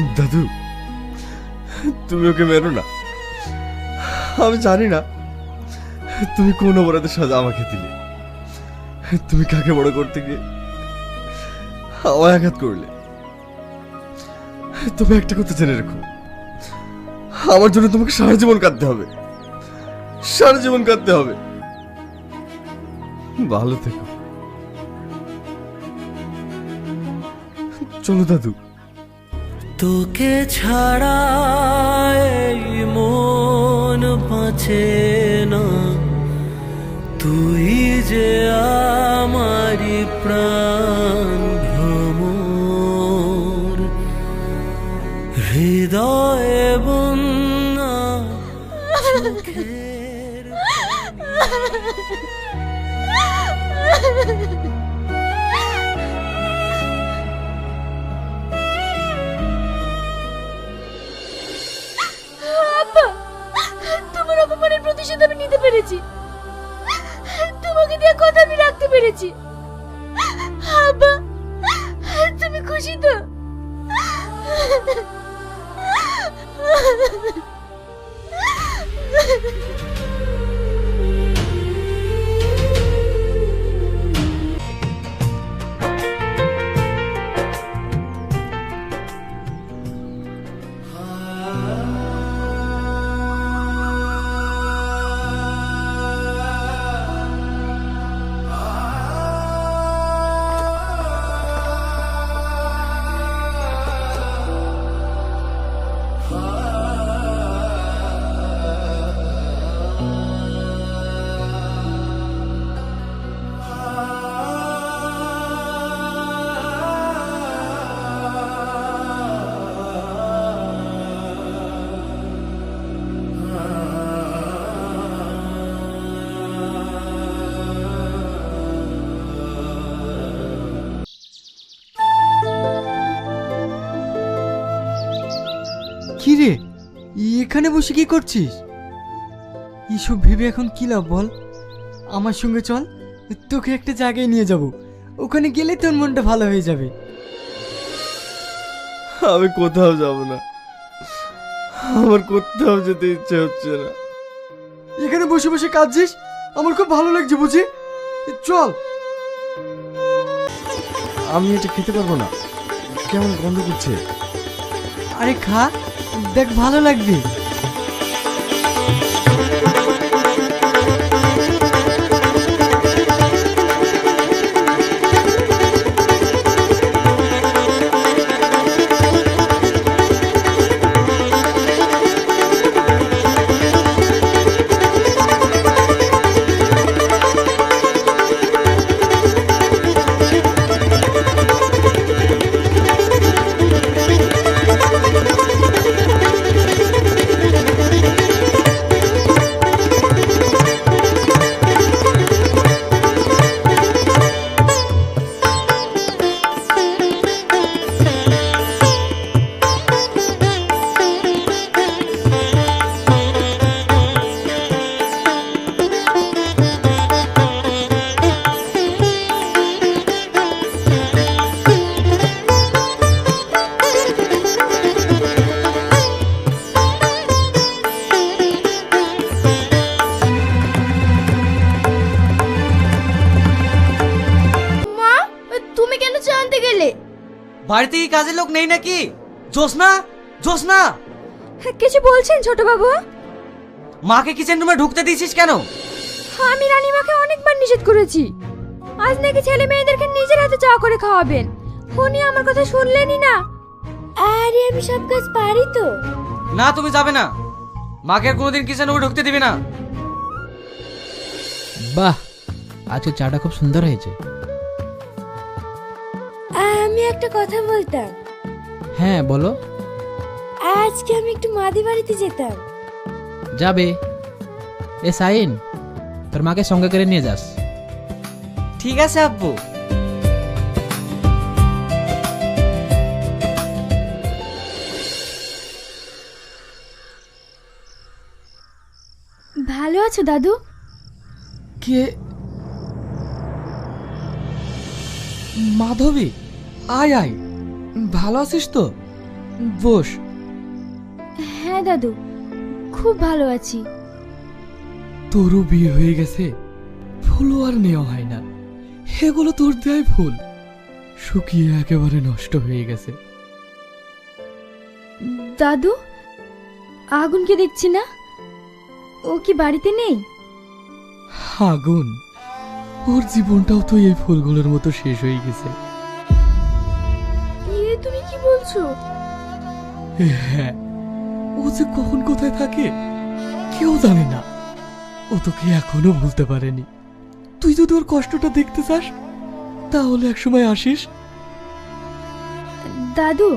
দাদু, তুমি ওকে মেরো না। আমি জানি না, তুমি কোন অপরাধের সাজা আমাকে দিলে? তুমি কাকে বড় করতে গিয়ে আমায় আঘাত করলে? তুমি একটা কথা জেনে রেখো। আমার জন্য তোমাকে সারা জীবন কাঁদতে হবে। সারা জীবন কাঁদতে হবে। ভালো থেকো। চলো দাদু। তোকে ছাড়া মন বাঁচে না। তুই যে আমারি প্রাণ ভ্রমর হৃদয়ে বন্যা চোখের প্রতিশোধ আমি নিতে পেরেছি। তোমাকে দিয়ে কথা আমি রাখতে পেরেছি। আব্বা তুমি খুশি তো? কি রে? এখানে বসে কি করছিস? এসব ভেবে এখন কি লাভ বল? আমার সঙ্গে চল তোকে একটা জায়গায় নিয়ে যাব। ওখানে গেলে তোর মনটা ভালো হয়ে যাবে। আমি কোথাও যাব না। আমার কোথাও যেতে ইচ্ছে হচ্ছে না। এখানে বসে বসে কাঁদছিস? আমার খুব ভালো লাগছে বুঝি? চল। আমি এটা খেতে পারব না। কেমন গন্ধ করছে আরে খা দেখ ভালো লাগবে। বাড়িতে কি কাজের লোক নেই নাকি? জোসনা জোসনা কিছু বলছেন ছোট বাবু মাকে কিচেন রুমে ঢুকতে দিয়েছিস কেন? আমি রানীমাকে অনেকবার নিষেধ করেছি। আজ নাকি ছেলে মেয়েদেরকে নিজের হাতে চা করে খাওয়াবেন। উনি আমার কথা শুনলেনই না। আরে আমি সব কাজ পারি তো। না তুমি যাবে না। মাকে আর কোনোদিন কিচেন রুমে ঢুকতে দিবে না। বাহ আজকে চাটা খুব সুন্দর হয়েছে। আমি একটা কথা বলতাম। হ্যাঁ বলো। আজকে আমি একটু মাদি বাড়িতে যেতাম। যাবে। এ সাইন তোর মাকে সঙ্গে করে নিয়ে যাস। ঠিক আছে আব্বু। ভালো আছো দাদু? কে? মাধবী? আয় আয়। ভালো আছিস তো? বস। হ্যাঁ দাদু। খুব ভালো আছি। তোরও বিয়ে হয়ে গেছে। ফুলও আর নেওয়া হয় না। এগুলো তোর দেয় ফুল শুকিয়ে একেবারে নষ্ট হয়ে গেছে। দাদু আগুনকে দেখছি না? ও কি বাড়িতে নেই? আগুন। ওর জীবনটাও তো এই ফুলগুলোর মতো শেষ হয়ে গেছে। বলছো? হ্যাঁ। ও যে কখন কোথায় থাকে কেউ জানে না। ও তোকে এখনও ভুলতে পারেনি। তুই যদি ওর কষ্টটা দেখতে চাস তাহলে একসময় আসিস। দাদু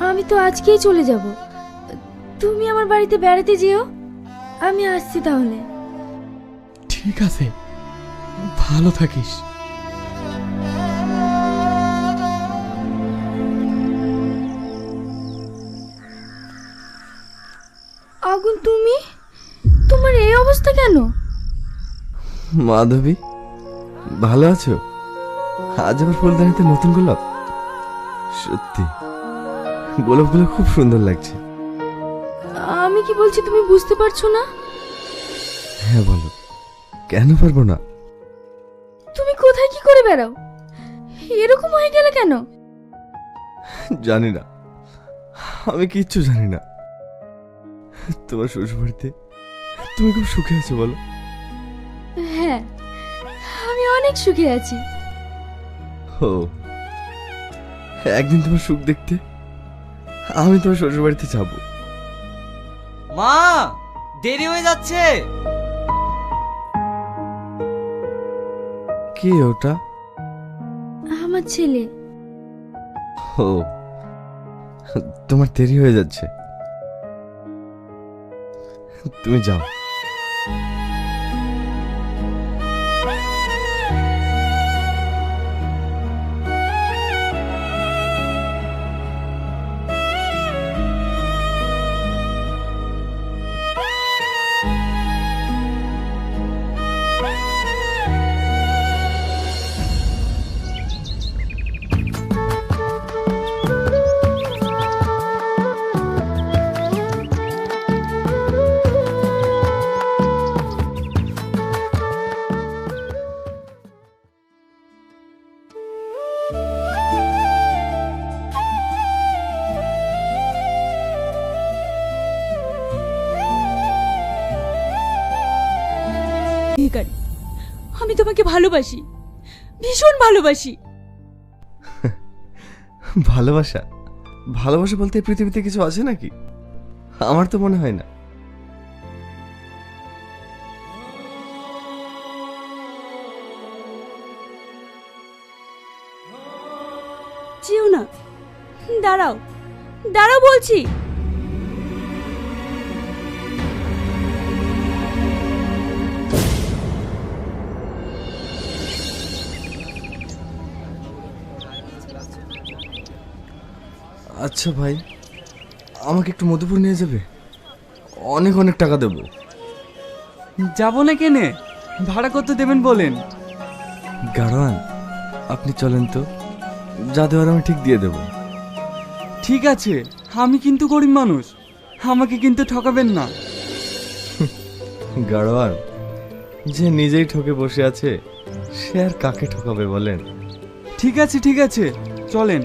আমি তো আজকেই চলে যাব। তুমি আমার বাড়িতে বেড়াতে যেও। আমি আসছি তাহলে। ঠিক আছে। ভালো থাকিস। আগুন তুমি? তোমার এই অবস্থা কেন? মাধবী ভালো আছো? আজ আমার ফুলদানিতে নতুন গোলাপ? সত্যি গোলাপগুলো খুব সুন্দর লাগছে। আমি কি বলছি তুমি বুঝতে পারছ না? হ্যাঁ বলো। কেন পারব না? তুমি কোথায় কি করে বেড়াও? এরকম হয়ে গেলে কেন? জানি না। আমি কিচ্ছু জানি না। তোমার শ্বশুর বাড়িতে তুমি খুব সুখে আছো বলো। হ্যাঁ আমি অনেক সুখে আছি। ও একদিন তোমার সুখ দেখতে আমি তোমার শ্বশুর বাড়িতে যাব। মা দেরি হয়ে যাচ্ছে। কে ওটা? আমার ছেলে। ও তোমার দেরি হয়ে যাচ্ছে। তুমি যাও ভালোবাসি। ভীষণ ভালোবাসি। ভালোবাসা? ভালোবাসা বলতে পৃথিবীতে কিছু আছে নাকি? আমার তো মনে হয় না। যেও না। দাঁড়াও। দাঁড়াও বলছি। আচ্ছা ভাই আমাকে একটু মধুপুর নিয়ে যাবে? অনেক অনেক টাকা দেবো। যাব না কেনে? ভাড়া কত দেবেন বলেন? গাড়োয়ান আপনি চলেন তো। যা দেওয়ার আমি ঠিক দিয়ে দেবো। ঠিক আছে আমি কিন্তু গরিব মানুষ। আমাকে কিন্তু ঠকাবেন না। গাড়োয়ান যে নিজেই ঠকে বসে আছে সে আর কাকে ঠকাবে বলেন? ঠিক আছে ঠিক আছে চলেন।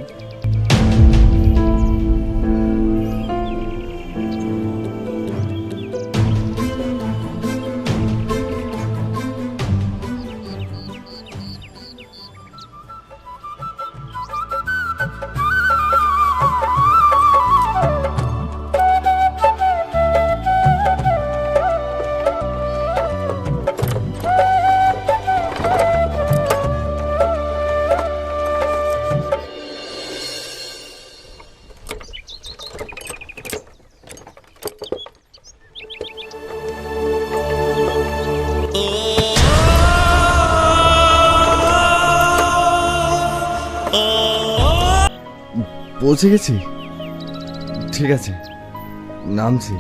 পৌঁছে গেছি। ঠিক আছে নামছি।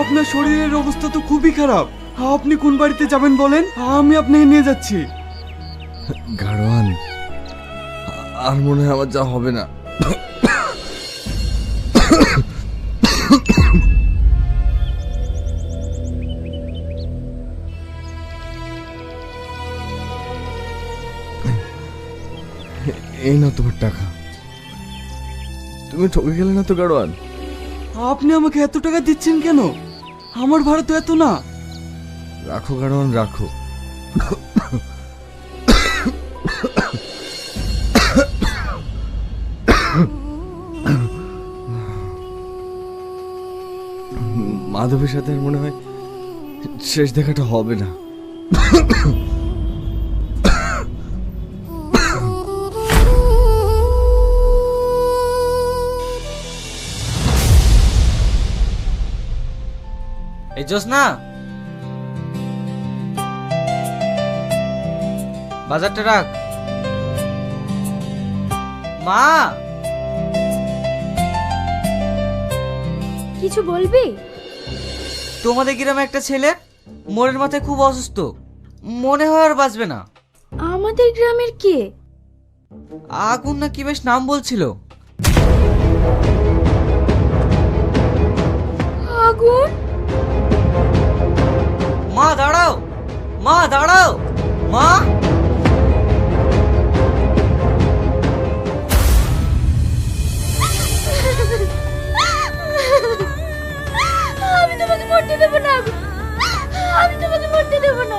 আপনার শরীরের অবস্থা তো খুবই খারাপ। আপনি কোন বাড়িতে যাবেন বলেন? আমি আপনাকে নিয়ে যাচ্ছি। গাড়োয়ান আর মনে হয় আমার যা হবে না। এই না তোমার টাকা। তুমি ঠকে গেলে না তো গাড়োয়ান? আপনি আমাকে এত টাকা দিচ্ছেন কেন? আমার ভাড়া তো এত না। রাখো গাড়োয়ান রাখো। মাধবের সাথে মনে হয় শেষ দেখাটা হবে না। এই জোসনা বাজারটা রাখ। মা! কিছু বলবি? তোমাদের গ্রামে একটা ছেলে মোড়ের মাথায় খুব অসুস্থ। মনে হয় আর বাঁচবে না। আমাদের গ্রামের কে? আগুন না কি বেশ নাম বলছিল। আগুন? মা দাঁড়াও! মা দাঁড়াও! মা! মরতে দেব না। আমি তোমাকে মরতে দেব না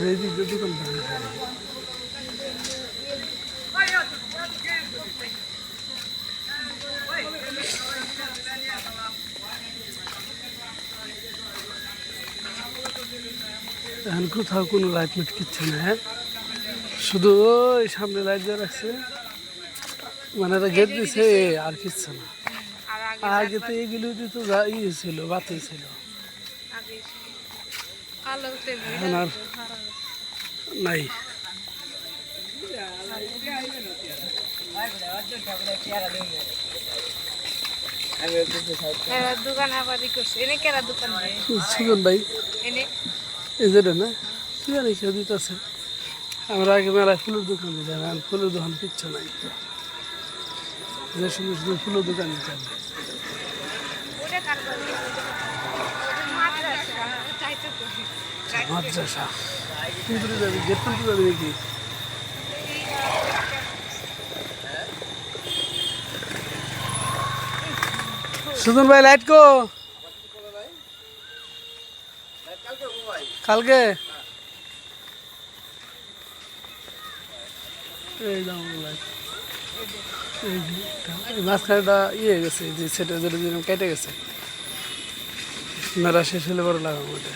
এইদিকে যদি বন্ধ। এখন কোথাও কোনো লাইট মিট কিচ্ছু না হ্যাঁ শুধু ওই সামনে লাইট দিয়ে রাখছে। মানে একটা গেট দিছে আর কিচ্ছু না। আগে তো এগুলো তো যা ইয়ে ছিল বাতি ছিল। এখন আর নাই। দোকান আবারই করছে। এনে কেরা দোকান ভাই। এনে? এই না জানি কেউ দিতেছে আমরা আগে মেলায় ফুলের দোকান দিতাম, এখন ফুলের দোকান কিচ্ছু নাই। যে শুধু শুধু ফুলের দোকান দিতাম। যাবি, গেট নাকি? সুজন ভাই লাইট কো। কালকে? এই। এই মাঝখানেটা ইয়ে গেছে যে সেটা যেটা যেরকম কেটে গেছে। মেলা শেষ হলে বড় লাগাবো ওটা।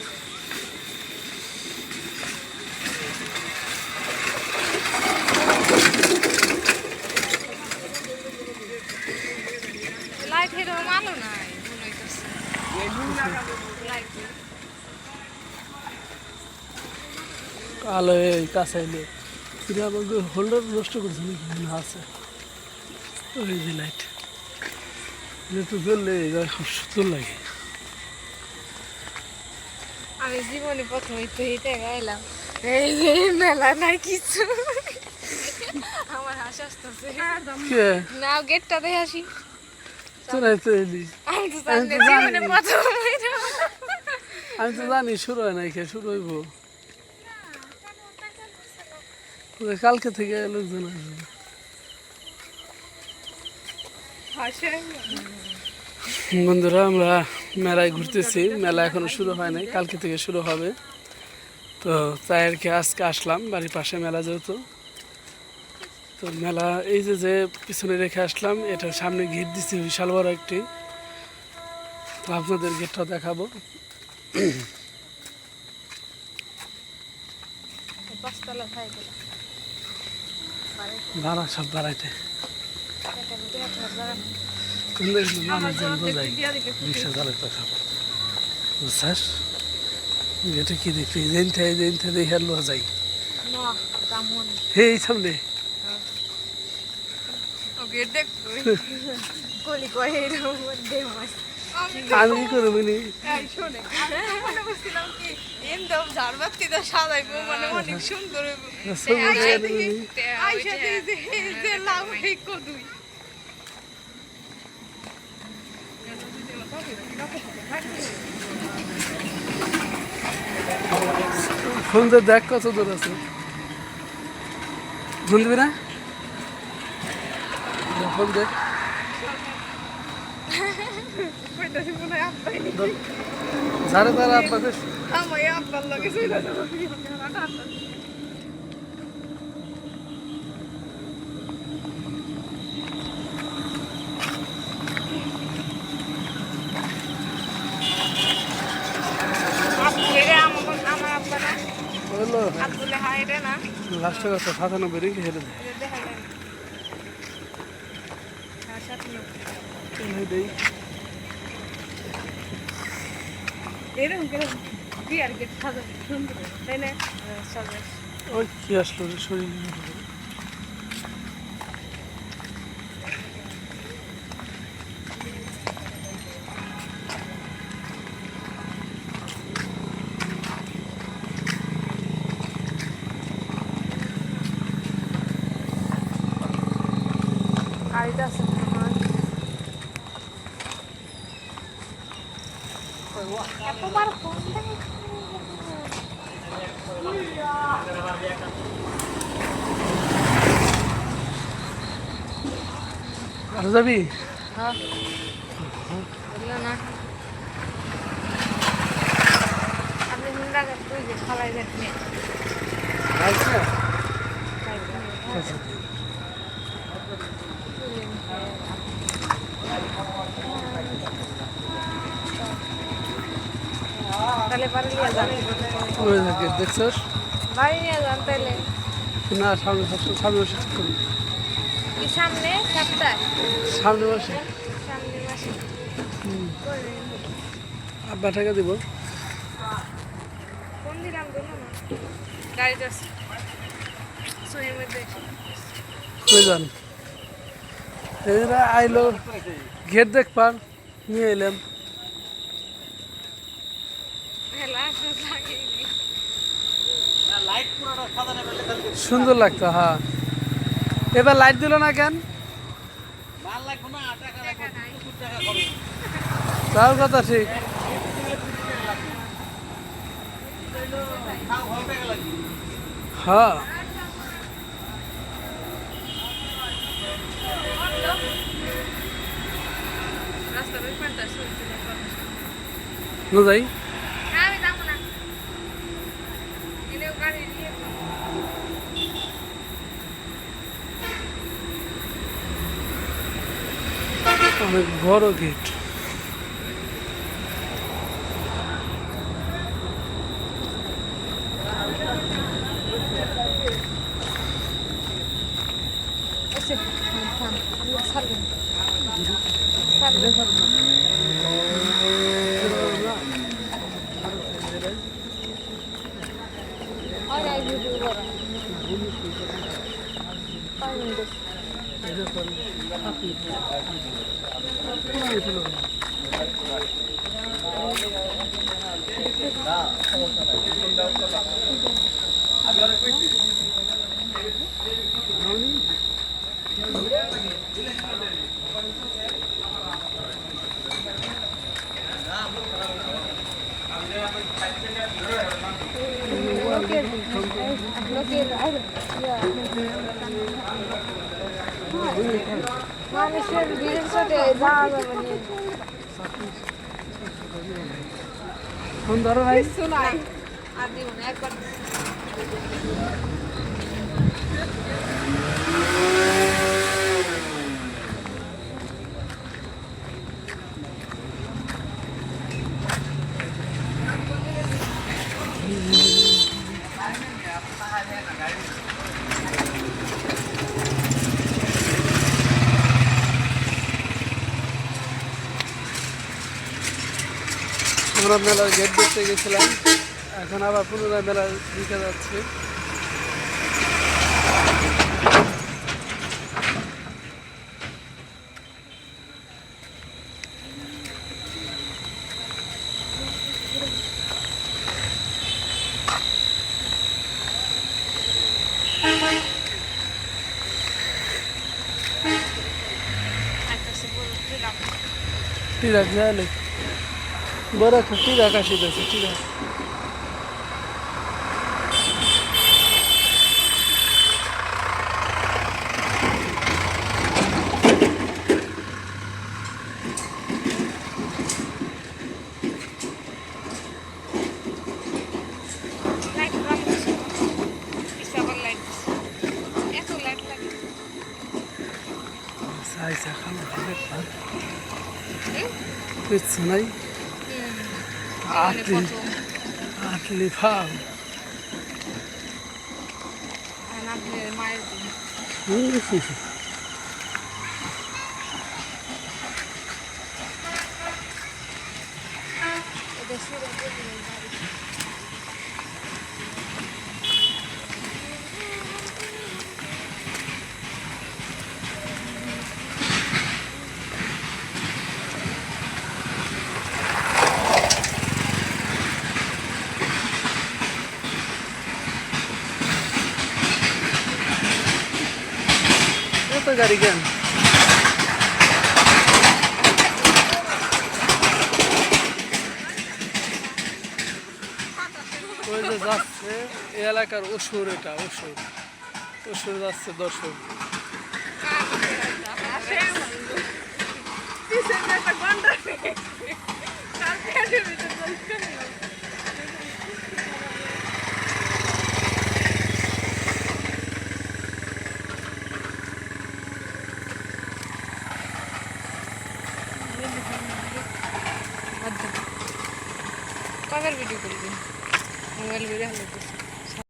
লাইট আলো নাই মনে হইতেছে লাইট আলো এই কাছে এলে। এটা আমাকে হোল্ডার নষ্ট করছে নাকি? না আছে। ওই যে লাইট এটা তো এটা খুব সুন্দর লাগে। আমি জীবনে প্রথম তো হেঁটে গেলাম এই মেলা নাই কিছু। আমার হাসি আসতেছে। কে? না গেটটা দেখে আসি। আমি তো জানি আমি তো জানি। প্রথম আমি তো জানি শুরু হয় নাই কে? শুরু হইব ওই কালকে থেকে লোকজন আসবে। বন্ধুরা, আমরা মেলায় ঘুরতেছি। মেলা এখনও শুরু হয় নাই, কালকে থেকে শুরু হবে। তো তাই আর কি আজকে আসলাম, বাড়ির পাশে মেলা যেহেতু। তো মেলা, এই যে যে পিছনে রেখে আসলাম, এটা সামনে গেট দিচ্ছি বিশাল বড় একটি। তো আপনাদের গেটটা দেখাবো। পাঁচতলা সাইকেল সব কিন্তু মানুষজন বোঝাই। রিক্সা চালাতে খাব বুঝছাস? এটা কি দেখবি জেন থেকে জেন থেকে দেখে লো যাই। না তেমন হে এই সামনে কলি কয়ে দেহ মাছ আমি করব নি মনে আইসা দেখে ফোন কত দূর আছে। ফোন দিবি না ফোন দেখ। সাড়ে তার আপনাদের আমার আব্বার লগে চলে যাব। আব্বুরে আমার আমার আব্বা না বলল আব্বুলে হাই রে না। লাস্টে কথা সাতানব্বই রেখে হেরে দেয় এটা দেখা যায় না। হ্যাঁ, সাতানব্বই। দেই এরকম করে বিয়ার গেট সাজানো সুন্দর তাই না ওই কি আসলো শরীর আর এটা আছে এতবার ফোন দেখে আর যাবি হ্যাঁ বলল না আপনি হিন্দা তুই যে খালাই দেখলে আচ্ছা। তাহলে বাড়ি নিয়ে যান। তাহলে। না সামনে সামনে ঠিক করি কি সামনে সপ্তাহ। সামনে বসে সামনে মাসে। আব্বা টাকা দিব। কোন দিলাম না গাড়িতে আছে। মধ্যে। কই এরা আইলো গেট দেখ পার নিয়ে এলাম সুন্দর লাগতো হ্যাঁ। এবার লাইট দিল না কেন? তার কথা ঠিক। হ্যাঁ। ওই পাশটা সরে না যাই হ্যাঁ আমি যাব না এনেও গাড়ি নিয়ে অনেক বড় গেট। লোকের মানুষের ভিড়ের সাথে যাওয়া যাবে না ফোন ধরো ভাই শোনাই আর দিব না একবার আমরা মেলার গেট দেখতে গেছিলাম এখন আবার পুনরায় মেলার দিকে যাচ্ছে টিরাক যাইলে বড় একটা টিরাক আসিতেছে টিরাক লাইট কম দিছে ইসাবার লাইট এত লাইট লাগে সাইসা খানা কিচ্ছু নাই আটলি ফাও আপনার মায়ের এত গাড়ি কেন? ওই যে যাচ্ছে, এই এলাকার অসুর এটা, অসুর। অসুর যাচ্ছে দর্শক। কবের ভিডিও করবি মোবাইল ভিডিও হলো